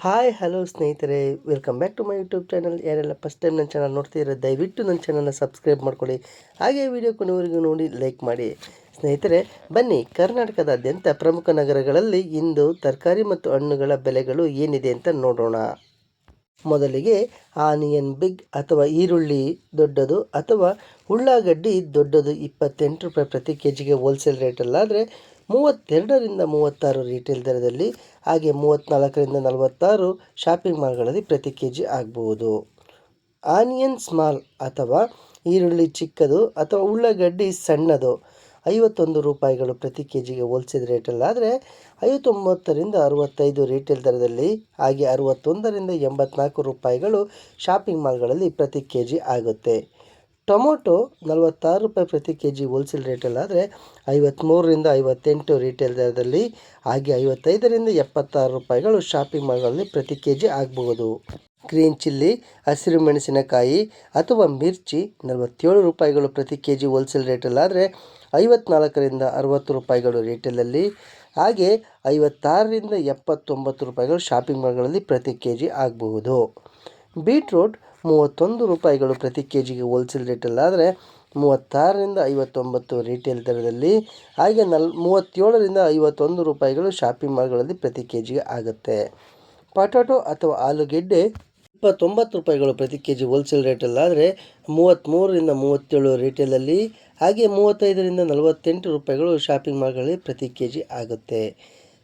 Hi hello ಸ್ನೇಹಿತರೆ. Welcome back to my YouTube channel ಯಾರೆಲ್ಲ first time ನನ್ನ channel ನೋಡ್ತಿದ್ರೆ ದಯವಿಟ್ಟು ನನ್ನ ಚಾನಲ್ನ ಸಬ್ಸ್ಕ್ರೈಬ್ ಮಾಡ್ಕೊಳ್ಳಿ. ಹಾಗೆ ವಿಡಿಯೋ ಕೊನೆವರೆಗೂ ನೋಡಿ ಲೈಕ್ ಮಾಡಿ. ಸ್ನೇಹಿತರೆ, ಬನ್ನಿ, ಕರ್ನಾಟಕದಾದ್ಯಂತ ಪ್ರಮುಖ ನಗರಗಳಲ್ಲಿ ಇಂದು ತರಕಾರಿ ಮತ್ತು ಹಣ್ಣುಗಳ ಬೆಲೆಗಳು ಏನಿದೆ ಅಂತ ನೋಡೋಣ. ಮೊದಲಿಗೆ ಆನಿಯನ್ ಬಿಗ್ ಅಥವಾ ಈರುಳ್ಳಿ ದೊಡ್ಡದು ಅಥವಾ ಉಳ್ಳಾಗಡ್ಡಿ ದೊಡ್ಡದು ಇಪ್ಪತ್ತೆಂಟು ರೂಪಾಯಿ ಪ್ರತಿ ಕೆ ಜಿಗೆ ಹೋಲ್ಸೇಲ್ ರೇಟಲ್ಲಾದರೆ ಮೂವತ್ತೆರಡರಿಂದ ಮೂವತ್ತಾರು ರಿಟೇಲ್ ದರದಲ್ಲಿ, ಹಾಗೆ ಮೂವತ್ತ್ನಾಲ್ಕರಿಂದ ನಲವತ್ತಾರು ಶಾಪಿಂಗ್ ಮಾಲ್ಗಳಲ್ಲಿ ಪ್ರತಿ ಕೆ ಜಿ ಆಗ್ಬೋದು. ಆನಿಯನ್ ಸ್ಮಾಲ್ ಅಥವಾ ಈರುಳ್ಳಿ ಚಿಕ್ಕದು ಅಥವಾ ಉಳ್ಳಾಗಡ್ಡಿ ಸಣ್ಣದು, ಐವತ್ತೊಂದು ರೂಪಾಯಿಗಳು ಪ್ರತಿ ಕೆ ಜಿಗೆ ಹೋಲ್ಸಿದ ರೇಟಲ್ಲಾದರೆ ಐವತ್ತೊಂಬತ್ತರಿಂದ ಅರುವತ್ತೈದು ರಿಟೇಲ್ ದರದಲ್ಲಿ, ಹಾಗೆ ಅರುವತ್ತೊಂದರಿಂದ ಎಂಬತ್ನಾಲ್ಕು ರೂಪಾಯಿಗಳು ಶಾಪಿಂಗ್ ಮಾಲ್ಗಳಲ್ಲಿ ಪ್ರತಿ ಕೆ ಜಿ ಆಗುತ್ತೆ. ಟೊಮೊಟೊ ನಲವತ್ತಾರು ರೂಪಾಯಿ ಪ್ರತಿ ಕೆ ಜಿ ಹೋಲ್ಸೇಲ್ ರೇಟಲ್ಲಾದರೆ ಐವತ್ತ್ಮೂರರಿಂದ ಐವತ್ತೆಂಟು ರೀಟೇಲ್ ದರದಲ್ಲಿ ಹಾಗೆ ಐವತ್ತೈದರಿಂದ ಎಪ್ಪತ್ತಾರು ರೂಪಾಯಿಗಳು ಶಾಪಿಂಗ್ ಮಾಲ್ಗಳಲ್ಲಿ ಪ್ರತಿ ಕೆ ಜಿ ಆಗಬಹುದು. ಗ್ರೀನ್ ಚಿಲ್ಲಿ ಹಸಿರು ಮೆಣಸಿನಕಾಯಿ ಅಥವಾ ಮಿರ್ಚಿ ನಲವತ್ತೇಳು ರೂಪಾಯಿಗಳು ಪ್ರತಿ ಕೆ ಜಿ ಹೋಲ್ಸೇಲ್ ರೇಟಲ್ಲಾದರೆ ಐವತ್ನಾಲ್ಕರಿಂದ ಅರುವತ್ತು ರೂಪಾಯಿಗಳು ರಿಟೇಲಲ್ಲಿ ಹಾಗೆ ಐವತ್ತಾರರಿಂದ ಎಪ್ಪತ್ತೊಂಬತ್ತು ರೂಪಾಯಿಗಳು ಶಾಪಿಂಗ್ ಮಾಲ್ಗಳಲ್ಲಿ ಪ್ರತಿ ಕೆ ಜಿ ಆಗಬಹುದು. ಬೀಟ್ರೂಟ್ ಮೂವತ್ತೊಂದು ರೂಪಾಯಿಗಳು ಪ್ರತಿ ಕೆ ಜಿಗೆ ಹೋಲ್ಸೇಲ್ ರೇಟಲ್ಲಾದರೆ ಮೂವತ್ತಾರರಿಂದ ಐವತ್ತೊಂಬತ್ತು ರಿಟೇಲ್ ದರದಲ್ಲಿ, ಹಾಗೆ ನಲ್, ಮೂವತ್ತೇಳರಿಂದ ಐವತ್ತೊಂದು ರೂಪಾಯಿಗಳು ಶಾಪಿಂಗ್ ಮಾಲ್ಗಳಲ್ಲಿ ಪ್ರತಿ ಕೆ ಜಿಗೆ ಆಗುತ್ತೆ. ಪೊಟ್ಯಾಟೊ ಅಥವಾ ಆಲೂಗೆಡ್ಡೆ ಇಪ್ಪತ್ತೊಂಬತ್ತು ರೂಪಾಯಿಗಳು ಪ್ರತಿ ಕೆ ಜಿ ಹೋಲ್ಸೇಲ್ ರೇಟಲ್ಲಾದರೆ ಮೂವತ್ತ್ಮೂರರಿಂದ ಮೂವತ್ತೇಳು ರಿಟೇಲಲ್ಲಿ ಹಾಗೆ ಮೂವತ್ತೈದರಿಂದ ನಲವತ್ತೆಂಟು ರೂಪಾಯಿಗಳು ಶಾಪಿಂಗ್ ಮಾಲ್ಗಳಲ್ಲಿ ಪ್ರತಿ ಕೆ ಜಿ ಆಗುತ್ತೆ.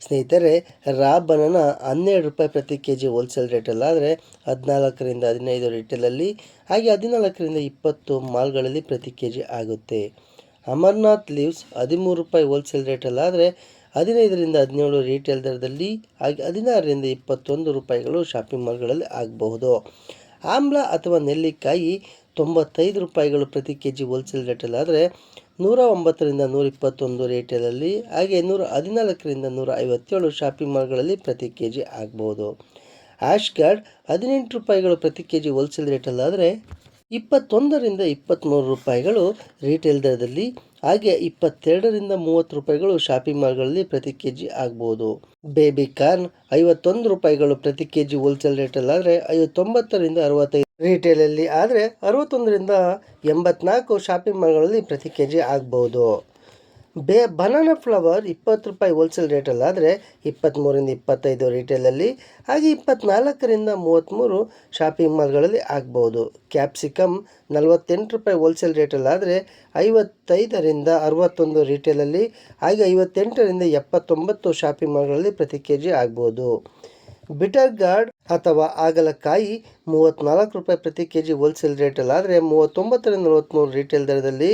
ಸ್ನೇಹಿತರೆ ರಾ ಬನಾನ ಹನ್ನೆರಡು ರೂಪಾಯಿ ಪ್ರತಿ ಕೆ ಜಿ ಹೋಲ್ಸೇಲ್ ರೇಟಲ್ಲಾದರೆ ಹದಿನಾಲ್ಕರಿಂದ ಹದಿನೈದು ರಿಟೇಲಲ್ಲಿ ಹಾಗೆ ಹದಿನಾಲ್ಕರಿಂದ ಇಪ್ಪತ್ತು ಮಾಲ್ಗಳಲ್ಲಿ ಪ್ರತಿ ಕೆ ಜಿ ಆಗುತ್ತೆ. ಅಮರ್ನಾಥ್ ಲೀವ್ಸ್ ಹದಿಮೂರು ರೂಪಾಯಿ ಹೋಲ್ಸೇಲ್ ರೇಟಲ್ಲಾದರೆ ಹದಿನೈದರಿಂದ ಹದಿನೇಳು ರಿಟೇಲ್ ದರದಲ್ಲಿ, ಹಾಗೆ ಹದಿನಾರರಿಂದ ಇಪ್ಪತ್ತೊಂದು ರೂಪಾಯಿಗಳು ಶಾಪಿಂಗ್ ಮಾಲ್ಗಳಲ್ಲಿ ಆಗಬಹುದು. ಆಮ್ಲ ಅಥವಾ ನೆಲ್ಲಿಕಾಯಿ ತೊಂಬತ್ತೈದು ರೂಪಾಯಿಗಳು ಪ್ರತಿ ಕೆ ಜಿ ಹೋಲ್ಸೇಲ್ ರೇಟಲ್ಲಾದರೆ ನೂರ ಒಂಬತ್ತರಿಂದ ನೂರ ಇಪ್ಪತ್ತೊಂದು ರೇಟಲ್ಲಿ ಹಾಗೆ ನೂರ ಹದಿನಾಲ್ಕರಿಂದ ನೂರ ಐವತ್ತೇಳು ಶಾಪಿಂಗ್ ಮಾಲ್ಗಳಲ್ಲಿ ಪ್ರತಿ ಕೆ ಜಿ ಆಗ್ಬೋದು. ಆ್ಯಶ್ ಕಾರ್ಡ್ ಹದಿನೆಂಟು ರೂಪಾಯಿಗಳು ಪ್ರತಿ ಕೆ ಜಿ ಹೋಲ್ಸೇಲ್ ರೇಟಲ್ಲಾದರೆ ಇಪ್ಪತ್ತೊಂದರಿಂದ ಇಪ್ಪತ್ತ್ಮೂರು ರೂಪಾಯಿಗಳು ರೀಟೇಲ್ ದರದಲ್ಲಿ ಹಾಗೆ ಇಪ್ಪತ್ತೆರಡರಿಂದ ಮೂವತ್ತು ರೂಪಾಯಿಗಳು ಶಾಪಿಂಗ್ ಮಾಲ್ಗಳಲ್ಲಿ ಪ್ರತಿ ಕೆ ಜಿ ಆಗ್ಬೋದು. ಬೇಬಿ ಕಾರ್ನ್ ಐವತ್ತೊಂದು ರೂಪಾಯಿಗಳು ಪ್ರತಿ ಕೆ ಜಿ ಹೋಲ್ಸೇಲ್ ರೇಟಲ್ಲಾದರೆ ಐವತ್ತೊಂಬತ್ತರಿಂದ ಅರವತ್ತೈದು ರಿಟೇಲಲ್ಲಿ ಆದರೆ ಅರವತ್ತೊಂದರಿಂದ ಎಂಬತ್ನಾಲ್ಕು ಶಾಪಿಂಗ್ ಮಾಲ್ಗಳಲ್ಲಿ ಪ್ರತಿ ಕೆ ಜಿ ಆಗ್ಬೋದು. ಬೇ ಬನಾನಾ ಫ್ಲವರ್ ಇಪ್ಪತ್ತು ರೂಪಾಯಿ ಹೋಲ್ಸೇಲ್ ರೇಟಲ್ಲಾದರೆ ಇಪ್ಪತ್ತ್ಮೂರಿಂದ ಇಪ್ಪತ್ತೈದು ರಿಟೇಲಲ್ಲಿ ಹಾಗೆ ಇಪ್ಪತ್ತ್ನಾಲ್ಕರಿಂದ ಮೂವತ್ತ್ಮೂರು ಶಾಪಿಂಗ್ ಮಾಲ್ಗಳಲ್ಲಿ ಆಗ್ಬೋದು. ಕ್ಯಾಪ್ಸಿಕಮ್ ನಲವತ್ತೆಂಟು ರೂಪಾಯಿ ಹೋಲ್ಸೇಲ್ ರೇಟಲ್ಲಾದರೆ ಐವತ್ತೈದರಿಂದ ಅರವತ್ತೊಂದು ರೀಟೇಲಲ್ಲಿ ಹಾಗೆ ಐವತ್ತೆಂಟರಿಂದ ಎಪ್ಪತ್ತೊಂಬತ್ತು ಶಾಪಿಂಗ್ ಮಾಲ್ಗಳಲ್ಲಿ ಪ್ರತಿ ಕೆ ಜಿ ಆಗ್ಬೋದು. ಬಿಟರ್ ಗಾರ್ಡ್ ಅಥವಾ ಆಗಲಕಾಯಿ ಮೂವತ್ತ್ನಾಲ್ಕು ರೂಪಾಯಿ ಪ್ರತಿ ಕೆ ಜಿ ಹೋಲ್ಸೇಲ್ ರೇಟಲ್ಲಾದರೆ ಮೂವತ್ತೊಂಬತ್ತರಿಂದ ನಲವತ್ತ್ಮೂರು ರಿಟೇಲ್ ದರದಲ್ಲಿ,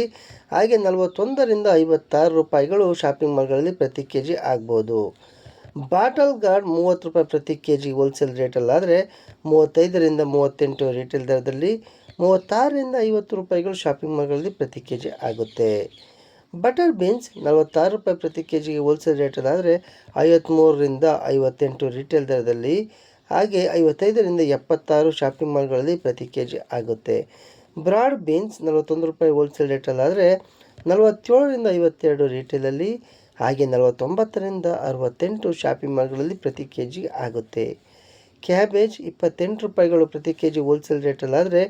ಹಾಗೆ ನಲವತ್ತೊಂದರಿಂದ ಐವತ್ತಾರು ರೂಪಾಯಿಗಳು ಶಾಪಿಂಗ್ ಮಾಲ್ಗಳಲ್ಲಿ ಪ್ರತಿ ಕೆ ಜಿ ಆಗ್ಬೋದು. ಬಾಟಲ್ ಗಾರ್ಡ್ ಮೂವತ್ತು ರೂಪಾಯಿ ಪ್ರತಿ ಕೆ ಜಿ ಹೋಲ್ಸೇಲ್ ರೇಟಲ್ಲಾದರೆ ಮೂವತ್ತೈದರಿಂದ ಮೂವತ್ತೆಂಟು ರಿಟೇಲ್ ದರದಲ್ಲಿ, ಮೂವತ್ತಾರರಿಂದ ಐವತ್ತು ರೂಪಾಯಿಗಳು ಶಾಪಿಂಗ್ ಮಾಲ್ಗಳಲ್ಲಿ ಪ್ರತಿ ಕೆ ಜಿ ಆಗುತ್ತೆ. ಬಟರ್ ಬೀನ್ಸ್ ನಲವತ್ತಾರು ರೂಪಾಯಿ ಪ್ರತಿ ಕೆ ಜಿಗೆ ಹೋಲ್ಸೇಲ್ ರೇಟಲ್ಲಾದರೆ ಐವತ್ತ್ಮೂರರಿಂದ ಐವತ್ತೆಂಟು ರಿಟೇಲ್ ದರದಲ್ಲಿ, ಹಾಗೆ ಐವತ್ತೈದರಿಂದ ಎಪ್ಪತ್ತಾರು ಶಾಪಿಂಗ್ ಮಾಲ್ಗಳಲ್ಲಿ ಪ್ರತಿ ಕೆ ಜಿ ಆಗುತ್ತೆ. ಬ್ರಾಡ್ ಬೀನ್ಸ್ ನಲವತ್ತೊಂದು ರೂಪಾಯಿ ಹೋಲ್ಸೇಲ್ ರೇಟಲ್ಲಾದರೆ ನಲವತ್ತೇಳರಿಂದ ಐವತ್ತೆರಡು ರಿಟೇಲಲ್ಲಿ ಹಾಗೆ ನಲವತ್ತೊಂಬತ್ತರಿಂದ ಅರವತ್ತೆಂಟು ಶಾಪಿಂಗ್ ಮಾಲ್ಗಳಲ್ಲಿ ಪ್ರತಿ ಕೆ ಜಿ ಆಗುತ್ತೆ. ಕ್ಯಾಬೇಜ್ ಇಪ್ಪತ್ತೆಂಟು ರೂಪಾಯಿಗಳು ಪ್ರತಿ ಕೆ ಜಿ ಹೋಲ್ಸೇಲ್ ರೇಟಲ್ಲಾದರೆ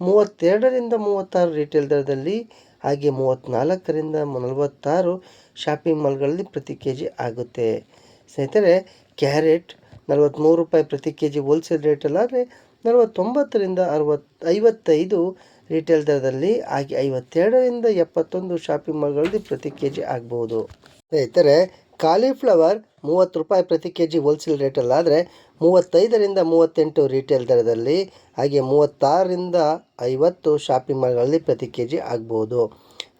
ಮೂವತ್ತೆರಡರಿಂದ ಮೂವತ್ತಾರು ರಿಟೇಲ್ ದರದಲ್ಲಿ ಹಾಗೆ ಮೂವತ್ತ್ನಾಲ್ಕರಿಂದ ನಲವತ್ತಾರು ಶಾಪಿಂಗ್ ಮಾಲ್ಗಳಲ್ಲಿ ಪ್ರತಿ ಕೆ ಜಿ ಆಗುತ್ತೆ. ಸ್ನೇಹಿತರೆ ಕ್ಯಾರೆಟ್ ನಲವತ್ತ್ಮೂರು ರೂಪಾಯಿ ಪ್ರತಿ ಕೆ ಜಿ ಹೋಲ್ಸೇಲ್ ರೇಟಲ್ಲಾದರೆ ನಲವತ್ತೊಂಬತ್ತರಿಂದ ಅರವತ್ತು ಐವತ್ತೈದು ರಿಟೇಲ್ ದರದಲ್ಲಿ, ಹಾಗೆ ಐವತ್ತೆರಡರಿಂದ ಎಪ್ಪತ್ತೊಂದು ಶಾಪಿಂಗ್ ಮಾಲ್ಗಳಲ್ಲಿ ಪ್ರತಿ ಕೆ ಜಿ ಆಗ್ಬೋದು. ಸ್ನೇಹಿತರೆ ಕಾಲಿಫ್ಲವರ್ ಮೂವತ್ತು ರೂಪಾಯಿ ಪ್ರತಿ ಕೆ ಜಿ ಹೋಲ್ಸೇಲ್ ರೇಟಲ್ಲಾದರೆ ಮೂವತ್ತೈದರಿಂದ ಮೂವತ್ತೆಂಟು ರೀಟೇಲ್ ದರದಲ್ಲಿ, ಹಾಗೆ ಮೂವತ್ತಾರರಿಂದ ಐವತ್ತು ಶಾಪಿಂಗ್ ಮಾಲ್ಗಳಲ್ಲಿ ಪ್ರತಿ ಕೆ ಜಿ ಆಗ್ಬೋದು.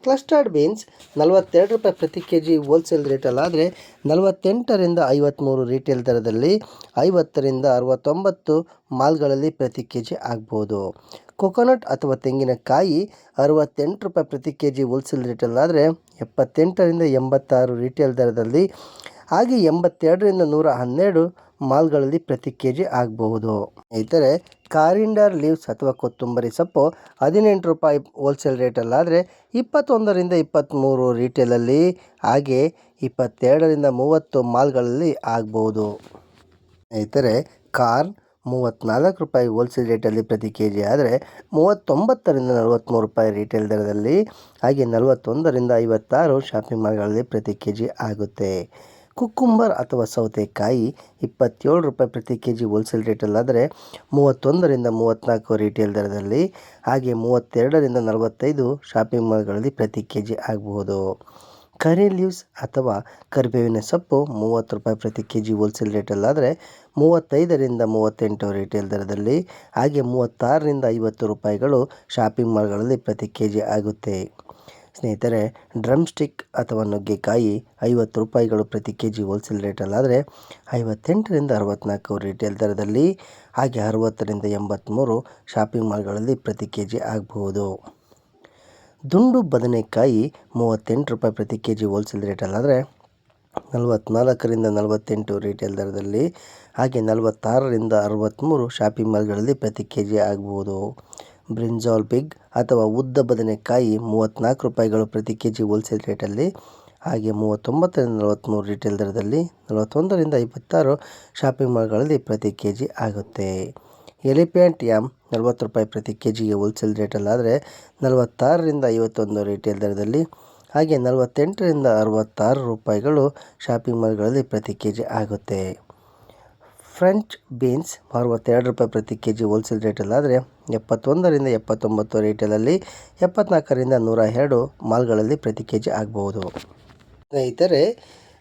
ಕ್ಲಸ್ಟರ್ಡ್ ಬೀನ್ಸ್ ನಲವತ್ತೆರಡು ರೂಪಾಯಿ ಪ್ರತಿ ಕೆ ಜಿ ಹೋಲ್ಸೇಲ್ ರೇಟಲ್ಲಾದರೆ ನಲವತ್ತೆಂಟರಿಂದ ಐವತ್ತ್ಮೂರು ರಿಟೇಲ್ ದರದಲ್ಲಿ, ಐವತ್ತರಿಂದ ಅರವತ್ತೊಂಬತ್ತು ಮಾಲ್ಗಳಲ್ಲಿ ಪ್ರತಿ ಕೆ ಜಿ ಆಗ್ಬೋದು. ಕೊಕೊನಟ್ ಅಥವಾ ತೆಂಗಿನಕಾಯಿ ಅರವತ್ತೆಂಟು ರೂಪಾಯಿ ಪ್ರತಿ ಕೆ ಜಿ ಹೋಲ್ಸೇಲ್ ರೇಟಲ್ಲಾದರೆ ಎಪ್ಪತ್ತೆಂಟರಿಂದ ಎಂಬತ್ತಾರು ರಿಟೇಲ್ ದರದಲ್ಲಿ, ಹಾಗೆ ಎಂಬತ್ತೆರಡರಿಂದ ನೂರ ಹನ್ನೆರಡು ಮಾಲ್ಗಳಲ್ಲಿ ಪ್ರತಿ ಕೆ ಜಿ ಆಗಬಹುದು. ಸ್ನೇಹಿತರೆ ಕಾರಿಂಡರ್ ಲೀವ್ಸ್ ಅಥವಾ ಕೊತ್ತಂಬರಿ ಸೊಪ್ಪು ಹದಿನೆಂಟು ರೂಪಾಯಿ ಹೋಲ್ಸೇಲ್ ರೇಟಲ್ಲಾದರೆ ಇಪ್ಪತ್ತೊಂದರಿಂದ ಇಪ್ಪತ್ತ್ಮೂರು ರಿಟೇಲಲ್ಲಿ ಹಾಗೆ ಇಪ್ಪತ್ತೆರಡರಿಂದ ಮೂವತ್ತು ಮಾಲ್ಗಳಲ್ಲಿ ಆಗ್ಬೋದು ಸ್ನೇಹಿತರೆ ಕಾರ್ನ್ ಮೂವತ್ತ್ನಾಲ್ಕು ರೂಪಾಯಿ ಹೋಲ್ಸೇಲ್ ರೇಟಲ್ಲಿ ಪ್ರತಿ ಕೆ ಜಿ ಆದರೆ ಮೂವತ್ತೊಂಬತ್ತರಿಂದ ನಲವತ್ತ್ಮೂರು ರೂಪಾಯಿ ರಿಟೇಲ್ ದರದಲ್ಲಿ, ಹಾಗೆ ನಲವತ್ತೊಂದರಿಂದ ಐವತ್ತಾರು ಶಾಪಿಂಗ್ ಮಾಲ್ಗಳಲ್ಲಿ ಪ್ರತಿ ಕೆ ಜಿ ಆಗುತ್ತೆ. ಕುಕ್ಕುಂಬರ್ ಅಥವಾ ಸೌತೆಕಾಯಿ ಇಪ್ಪತ್ತೇಳು ರೂಪಾಯಿ ಪ್ರತಿ ಕೆ ಜಿ ಹೋಲ್ಸೇಲ್ ರೇಟಲ್ಲಾದರೆ ಮೂವತ್ತೊಂದರಿಂದ ಮೂವತ್ತ್ನಾಲ್ಕು ರಿಟೇಲ್ ದರದಲ್ಲಿ, ಹಾಗೆ ಮೂವತ್ತೆರಡರಿಂದ ನಲವತ್ತೈದು ಶಾಪಿಂಗ್ ಮಾಲ್ಗಳಲ್ಲಿ ಪ್ರತಿ ಕೆ ಜಿ ಆಗಬಹುದು. ಕರಿ ಲೀವ್ಸ್ ಅಥವಾ ಕರಿಬೇವಿನ ಸೊಪ್ಪು ಮೂವತ್ತು ರೂಪಾಯಿ ಪ್ರತಿ ಕೆ ಜಿ ಹೋಲ್ಸೇಲ್ ರೇಟಲ್ಲಾದರೆ ಮೂವತ್ತೈದರಿಂದ ಮೂವತ್ತೆಂಟು ರಿಟೇಲ್ ದರದಲ್ಲಿ, ಹಾಗೆ ಮೂವತ್ತಾರರಿಂದ ಐವತ್ತು ರೂಪಾಯಿಗಳು ಶಾಪಿಂಗ್ ಮಾಲ್ಗಳಲ್ಲಿ ಪ್ರತಿ ಕೆ ಜಿ ಆಗುತ್ತೆ. ಸ್ನೇಹಿತರೆ ಡ್ರಮ್ ಸ್ಟಿಕ್ ಅಥವಾ ನುಗ್ಗೆಕಾಯಿ ಐವತ್ತು ರೂಪಾಯಿಗಳು ಪ್ರತಿ ಕೆ ಜಿ ಹೋಲ್ಸೇಲ್ ರೇಟಲ್ಲಾದರೆ ಐವತ್ತೆಂಟರಿಂದ ಅರವತ್ತ್ನಾಲ್ಕು ರಿಟೇಲ್ ದರದಲ್ಲಿ, ಹಾಗೆ ಅರವತ್ತರಿಂದ ಎಂಬತ್ತ್ಮೂರು ಶಾಪಿಂಗ್ ಮಾಲ್ಗಳಲ್ಲಿ ಪ್ರತಿ ಕೆ ಜಿ ಆಗಬಹುದು. ದುಂಡು ಬದನೆಕಾಯಿ ಮೂವತ್ತೆಂಟು ರೂಪಾಯಿ ಪ್ರತಿ ಕೆ ಜಿ ಹೋಲ್ಸೇಲ್ ರೇಟಲ್ಲಾದರೆ ನಲವತ್ತ್ನಾಲ್ಕರಿಂದ ನಲವತ್ತೆಂಟು ರಿಟೇಲ್ ದರದಲ್ಲಿ, ಹಾಗೆ ನಲವತ್ತಾರರಿಂದ ಅರವತ್ತ್ಮೂರು ಶಾಪಿಂಗ್ ಮಾಲ್ಗಳಲ್ಲಿ ಪ್ರತಿ ಕೆ ಜಿ ಆಗ್ಬೋದು. ಬ್ರಿಂಜಾಲ್ ಬಿಗ್ ಅಥವಾ ಉದ್ದ ಬದನೆಕಾಯಿ ಮೂವತ್ತ್ನಾಲ್ಕು ರೂಪಾಯಿಗಳು ಪ್ರತಿ ಕೆ ಜಿ ಹೋಲ್ಸೇಲ್ ರೇಟಲ್ಲಿ ಹಾಗೆ ಮೂವತ್ತೊಂಬತ್ತರಿಂದ ನಲವತ್ತ್ಮೂರು ರಿಟೇಲ್ ದರದಲ್ಲಿ ನಲವತ್ತೊಂದರಿಂದ ಇಪ್ಪತ್ತಾರು ಶಾಪಿಂಗ್ ಮಾಲ್ಗಳಲ್ಲಿ ಪ್ರತಿ ಕೆ ಜಿ ಆಗುತ್ತೆ. ಎಲಿಫೆಂಟ್ ಯಾಮ್ ನಲ್ವತ್ತು ರೂಪಾಯಿ ಪ್ರತಿ ಕೆ ಜಿಗೆ ಹೋಲ್ಸೇಲ್ ರೇಟಲ್ಲಾದರೆ ನಲವತ್ತಾರರಿಂದ ಐವತ್ತೊಂದು ರಿಟೇಲ್ ದರದಲ್ಲಿ, ಹಾಗೆ ನಲವತ್ತೆಂಟರಿಂದ ಅರವತ್ತಾರು ರೂಪಾಯಿಗಳು ಶಾಪಿಂಗ್ ಮಾಲ್ಗಳಲ್ಲಿ ಪ್ರತಿ ಕೆ ಜಿ ಆಗುತ್ತೆ. ಫ್ರೆಂಚ್ ಬೀನ್ಸ್ ಅರವತ್ತೆರಡು ರೂಪಾಯಿ ಪ್ರತಿ ಕೆ ಜಿ ಹೋಲ್ಸೇಲ್ ರೇಟಲ್ಲಾದರೆ ಎಪ್ಪತ್ತೊಂದರಿಂದ ಎಪ್ಪತ್ತೊಂಬತ್ತು ರೇಟಲಲ್ಲಿ ಎಪ್ಪತ್ನಾಲ್ಕರಿಂದ ನೂರ ಎರಡು ಮಾಲ್ಗಳಲ್ಲಿ ಪ್ರತಿ ಕೆ ಜಿ ಆಗಬಹುದು ಸ್ನೇಹಿತರೆ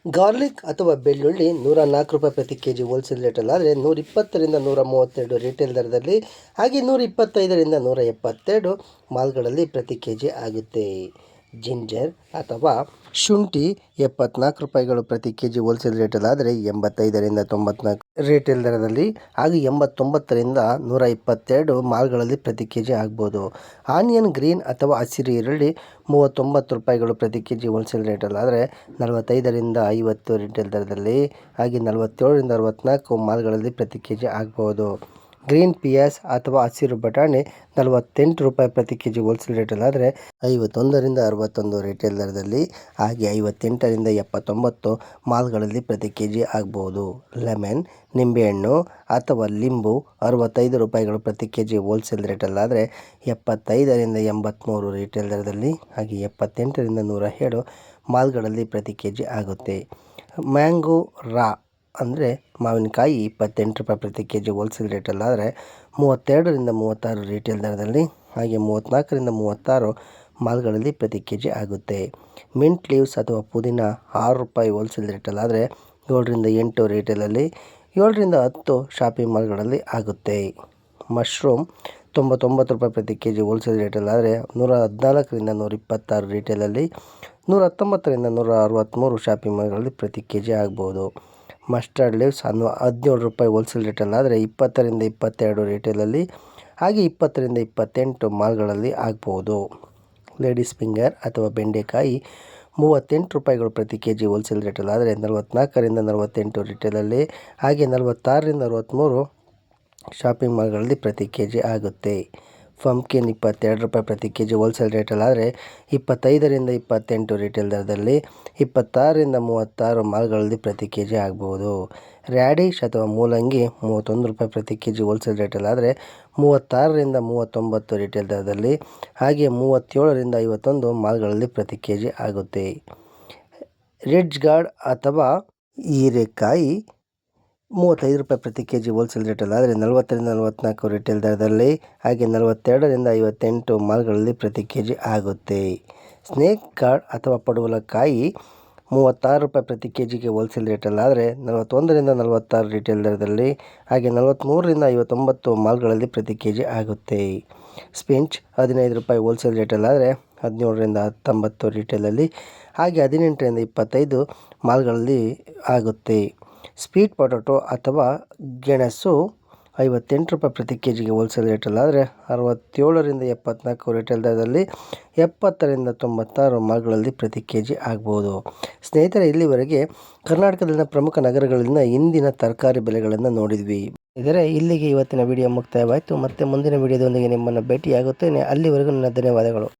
ಗಾರ್ಲಿಕ್ ಅಥವಾ ಬೆಳ್ಳುಳ್ಳಿ ನೂರ ನಾಲ್ಕು ರೂಪಾಯಿ ಪ್ರತಿ ಕೆ ಜಿ ಹೋಲ್ಸೇಲ್ ರೇಟಲ್ಲಾದರೆ ನೂರ ಇಪ್ಪತ್ತರಿಂದ ನೂರ ಮೂವತ್ತೆರಡು ರಿಟೇಲ್ ದರದಲ್ಲಿ, ಹಾಗೆ ನೂರ ಇಪ್ಪತ್ತೈದರಿಂದ ನೂರ ಎಪ್ಪತ್ತೆರಡು ಮಾಲ್ಗಳಲ್ಲಿ ಪ್ರತಿ ಕೆ ಜಿ ಆಗುತ್ತೆ. ಜಿಂಜರ್ ಅಥವಾ ಶುಂಠಿ ಎಪ್ಪತ್ನಾಲ್ಕು ರೂಪಾಯಿಗಳು ಪ್ರತಿ ಕೆ ಜಿ ಹೋಲ್ಸೇಲ್ ರೇಟಲ್ಲಾದರೆ ಎಂಬತ್ತೈದರಿಂದ ತೊಂಬತ್ನಾಲ್ಕು ರೇಟೇಲ್ ದರದಲ್ಲಿ ಹಾಗೆ ಎಂಬತ್ತೊಂಬತ್ತರಿಂದ ನೂರ ಇಪ್ಪತ್ತೆರಡು ಮಾಲ್ಗಳಲ್ಲಿ ಪ್ರತಿ ಕೆ ಜಿ ಆಗ್ಬೋದು. ಆನಿಯನ್, ಗ್ರೀನ್ ಅಥವಾ ಹಸಿರು ಈರುಳ್ಳಿ ಮೂವತ್ತೊಂಬತ್ತು ರೂಪಾಯಿಗಳು ಪ್ರತಿ ಕೆ ಜಿ ಹೋಲ್ಸೇಲ್ ರೇಟಲ್ಲಾದರೆ ನಲವತ್ತೈದರಿಂದ ಐವತ್ತು ರಿಟೇಲ್ ದರದಲ್ಲಿ ಹಾಗೆ ನಲವತ್ತೇಳರಿಂದ ಅರವತ್ತ್ನಾಲ್ಕು ಮಾಲ್ಗಳಲ್ಲಿ ಪ್ರತಿ ಕೆ ಜಿ ಆಗ್ಬೋದು. ಗ್ರೀನ್ ಪಿಯಾಸ್ ಅಥವಾ ಹಸಿರು ಬಟಾಣಿ ನಲವತ್ತೆಂಟು ರೂಪಾಯಿ ಪ್ರತಿ ಕೆ ಜಿ ಹೋಲ್ಸೇಲ್ ರೇಟಲ್ಲಾದರೆ ಐವತ್ತೊಂದರಿಂದ ಅರವತ್ತೊಂದು ರಿಟೇಲ್ ದರದಲ್ಲಿ ಹಾಗೆ ಐವತ್ತೆಂಟರಿಂದ ಎಪ್ಪತ್ತೊಂಬತ್ತು ಮಾಲ್ಗಳಲ್ಲಿ ಪ್ರತಿ ಕೆ ಜಿ ಆಗ್ಬೋದು. ಲೆಮನ್, ನಿಂಬೆಹಣ್ಣು ಅಥವಾ ಲಿಂಬು ಅರವತ್ತೈದು ರೂಪಾಯಿಗಳು ಪ್ರತಿ ಕೆ ಜಿ ಹೋಲ್ಸೇಲ್ ರೇಟಲ್ಲಾದರೆ ಎಪ್ಪತ್ತೈದರಿಂದ ಎಂಬತ್ತ್ಮೂರು ರಿಟೇಲ್ ದರದಲ್ಲಿ ಹಾಗೆ ಎಪ್ಪತ್ತೆಂಟರಿಂದ ನೂರ ಏಳು ಮಾಲ್ಗಳಲ್ಲಿ ಪ್ರತಿ ಕೆ ಜಿ ಆಗುತ್ತೆ. ಮ್ಯಾಂಗೋ ರಾ ಅಂದರೆ ಮಾವಿನಕಾಯಿ ಇಪ್ಪತ್ತೆಂಟು ರೂಪಾಯಿ ಪ್ರತಿ ಕೆ ಜಿ ಹೋಲ್ಸೇಲ್ ರೇಟಲ್ಲಾದರೆ ಮೂವತ್ತೆರಡರಿಂದ ಮೂವತ್ತಾರು ರಿಟೇಲ್ ದರದಲ್ಲಿ, ಹಾಗೆ ಮೂವತ್ತ್ನಾಲ್ಕರಿಂದ ಮೂವತ್ತಾರು ಮಾಲ್ಗಳಲ್ಲಿ ಪ್ರತಿ ಕೆ ಜಿ ಆಗುತ್ತೆ. ಮಿಂಟ್ ಲೀವ್ಸ್ ಅಥವಾ ಪುದೀನ ಆರು ರೂಪಾಯಿ ಹೋಲ್ಸೇಲ್ ರೇಟಲ್ಲಾದರೆ ಏಳರಿಂದ ಎಂಟು ರೀಟೇಲಲ್ಲಿ ಏಳರಿಂದ ಹತ್ತು ಶಾಪಿಂಗ್ ಮಾಲ್ಗಳಲ್ಲಿ ಆಗುತ್ತೆ. ಮಶ್ರೂಮ್ ತೊಂಬತ್ತೊಂಬತ್ತು ರೂಪಾಯಿ ಪ್ರತಿ ಕೆ ಜಿ ಹೋಲ್ಸೇಲ್ ರೇಟಲ್ಲಾದರೆ ನೂರ ಹದಿನಾಲ್ಕರಿಂದ ನೂರ ಇಪ್ಪತ್ತಾರು ರಿಟೇಲಲ್ಲಿ ನೂರ ಹತ್ತೊಂಬತ್ತರಿಂದ ನೂರ ಅರವತ್ತ್ಮೂರು ಶಾಪಿಂಗ್ ಮಾಲ್ಗಳಲ್ಲಿ ಪ್ರತಿ ಕೆ ಜಿ ಆಗ್ಬೋದು. ಮಸ್ಟರ್ಡ್ ಲೀವ್ಸ್ ಅನ್ನು ಹದಿನೇಳು ರೂಪಾಯಿ ಹೋಲ್ಸೇಲ್ ರೇಟಲ್ಲಾದರೆ ಇಪ್ಪತ್ತರಿಂದ ಇಪ್ಪತ್ತೆರಡು ರಿಟೇಲಲ್ಲಿ ಹಾಗೆ ಇಪ್ಪತ್ತರಿಂದ ಇಪ್ಪತ್ತೆಂಟು ಮಾಲ್ಗಳಲ್ಲಿ ಆಗ್ಬೋದು. ಲೇಡೀಸ್ ಫಿಂಗರ್ ಅಥವಾ ಬೆಂಡೆಕಾಯಿ ಮೂವತ್ತೆಂಟು ರೂಪಾಯಿಗಳು ಪ್ರತಿ ಕೆ ಜಿ ಹೋಲ್ಸೇಲ್ ರೇಟಲ್ಲಾದರೆ ನಲವತ್ತ್ನಾಲ್ಕರಿಂದ ನಲವತ್ತೆಂಟು ರಿಟೇಲಲ್ಲಿ ಹಾಗೆ ನಲವತ್ತಾರರಿಂದ ಅರವತ್ತ್ಮೂರು ಶಾಪಿಂಗ್ ಮಾಲ್ಗಳಲ್ಲಿ ಪ್ರತಿ ಕೆ ಜಿ ಆಗುತ್ತೆ. ಪಂಪ್ಕಿನ್ ಇಪ್ಪತ್ತೆರಡು ರೂಪಾಯಿ ಪ್ರತಿ ಕೆ ಜಿ ಹೋಲ್ಸೇಲ್ ರೇಟಲ್ಲಾದರೆ ಇಪ್ಪತ್ತೈದರಿಂದ ಇಪ್ಪತ್ತೆಂಟು ರಿಟೇಲ್ ದರದಲ್ಲಿ ಇಪ್ಪತ್ತಾರರಿಂದ ಮೂವತ್ತಾರು ಮಾಲ್ಗಳಲ್ಲಿ ಪ್ರತಿ ಕೆ ಜಿ ಆಗ್ಬೋದು. ರ್ಯಾಡಿಶ್ ಅಥವಾ ಮೂಲಂಗಿ ಮೂವತ್ತೊಂದು ರೂಪಾಯಿ ಪ್ರತಿ ಕೆ ಜಿ ಹೋಲ್ಸೇಲ್ ರೇಟಲ್ಲಾದರೆ ಮೂವತ್ತಾರರಿಂದ ಮೂವತ್ತೊಂಬತ್ತು ರಿಟೇಲ್ ದರದಲ್ಲಿ ಹಾಗೆ ಮೂವತ್ತೇಳರಿಂದ ಐವತ್ತೊಂದು ಮಾಲ್ಗಳಲ್ಲಿ ಪ್ರತಿ ಕೆ ಜಿ ಆಗುತ್ತೆ. ರಿಡ್ಜ್ ಗಾರ್ಡ್ ಅಥವಾ ಹೀರೆಕಾಯಿ ಮೂವತ್ತೈದು ರೂಪಾಯಿ ಪ್ರತಿ ಕೆ ಜಿ ಹೋಲ್ಸೇಲ್ ರೇಟಲ್ಲಾದರೆ ನಲವತ್ತರಿಂದ ನಲವತ್ತ್ನಾಲ್ಕು ರಿಟೇಲ್ ದರದಲ್ಲಿ, ಹಾಗೆ ನಲವತ್ತೆರಡರಿಂದ ಐವತ್ತೆಂಟು ಮಾಲ್ಗಳಲ್ಲಿ ಪ್ರತಿ ಕೆ ಜಿ ಆಗುತ್ತೆ. ಸ್ನೇಕ್ ಕಾರ್ಡ್ ಅಥವಾ ಪಡವಲಕಾಯಿ ಮೂವತ್ತಾರು ರೂಪಾಯಿ ಪ್ರತಿ ಕೆ ಜಿಗೆ ಹೋಲ್ಸೇಲ್ ರೇಟಲ್ಲಾದರೆ ನಲವತ್ತೊಂದರಿಂದ ನಲವತ್ತಾರು ರಿಟೇಲ್ ದರದಲ್ಲಿ, ಹಾಗೆ ನಲವತ್ತ್ಮೂರರಿಂದ ಐವತ್ತೊಂಬತ್ತು ಮಾಲ್ಗಳಲ್ಲಿ ಪ್ರತಿ ಕೆ ಜಿ ಆಗುತ್ತೆ. ಸ್ಪಿಂಚ್ ಹದಿನೈದು ರೂಪಾಯಿ ಹೋಲ್ಸೇಲ್ ರೇಟಲ್ಲಾದರೆ ಹದಿನೇಳರಿಂದ ಹತ್ತೊಂಬತ್ತು ರಿಟೇಲಲ್ಲಿ ಹಾಗೆ ಹದಿನೆಂಟರಿಂದ ಇಪ್ಪತ್ತೈದು ಮಾಲ್ಗಳಲ್ಲಿ ಆಗುತ್ತೆ. ಸ್ವೀಟ್ ಪೊಟೊಟೊ ಅಥವಾ ಗೆಣಸು ಐವತ್ತೆಂಟು ರೂಪಾಯಿ ಪ್ರತಿ ಕೆ ಜಿಗೆ ಹೋಲ್ಸೇಲ್ ರೇಟಲ್ಲಾದರೆ ಅರವತ್ತೇಳರಿಂದ ಎಪ್ಪತ್ನಾಲ್ಕು ರಿಟೇಲ್ ದರದಲ್ಲಿ ಎಪ್ಪತ್ತರಿಂದ ತೊಂಬತ್ತಾರು ಮಾಲ್ಗಳಲ್ಲಿ ಪ್ರತಿ ಕೆ ಜಿ ಆಗ್ಬೋದು. ಸ್ನೇಹಿತರೆ, ಇಲ್ಲಿವರೆಗೆ ಕರ್ನಾಟಕದಲ್ಲಿನ ಪ್ರಮುಖ ನಗರಗಳಲ್ಲಿನ ಇಂದಿನ ತರಕಾರಿ ಬೆಲೆಗಳನ್ನು ನೋಡಿದ್ವಿ. ಇದರ ಇಲ್ಲಿಗೆ ಇವತ್ತಿನ ವಿಡಿಯೋ ಮುಕ್ತಾಯವಾಯಿತು. ಮತ್ತೆ ಮುಂದಿನ ವಿಡಿಯೋದೊಂದಿಗೆ ನಿಮ್ಮನ್ನು ಭೇಟಿಯಾಗುತ್ತೇನೆ. ಅಲ್ಲಿವರೆಗೂ ನನ್ನ ಧನ್ಯವಾದಗಳು.